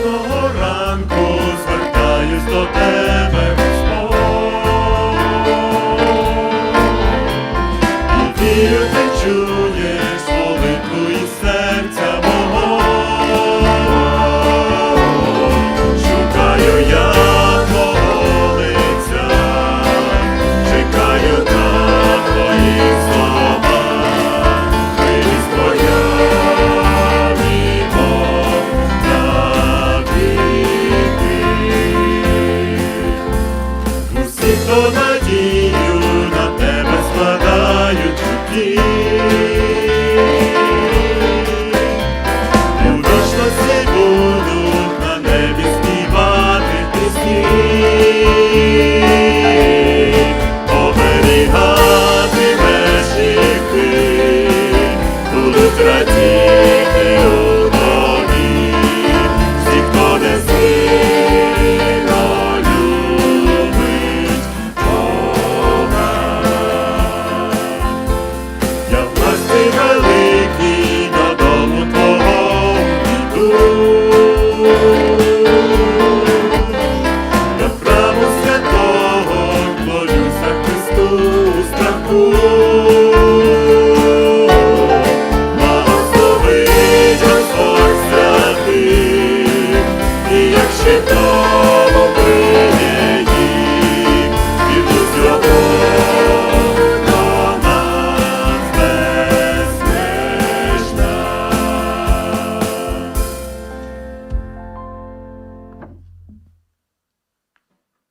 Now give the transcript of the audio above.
кожного ранку звертаюсь до тебе, Господь. І вірю, ти чуєш. Cristo Cristo.